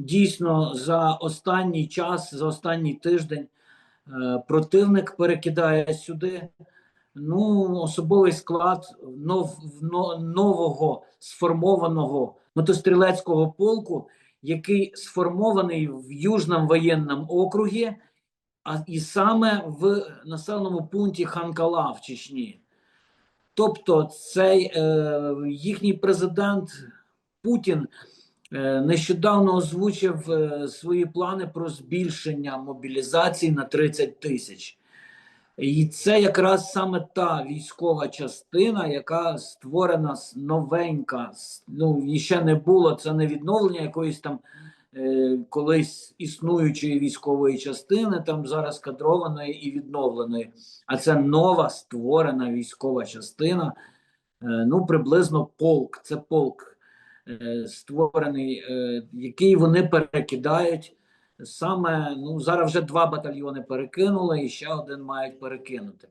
дійсно за останній час, за останній тиждень е, противник перекидає сюди ну, особовий склад нов, нового сформованого мотострілецького полку, який сформований в Южному воєнному округі, а і саме в населеному пункті Ханкала в Чечні. Тобто, цей е, їхній президент Путін нещодавно озвучив е, свої плани про збільшення мобілізації на 30 тисяч. І це якраз саме та військова частина, яка створена новенька. Ну ще не було це не відновлення якоїсь там е, колись існуючої військової частини, там зараз кадрованої і відновленої. А це нова створена військова частина. Е, ну, приблизно полк. Це полк е, створений, е, який вони перекидають. Саме ну зараз вже два батальйони перекинули, і ще один мають перекинути.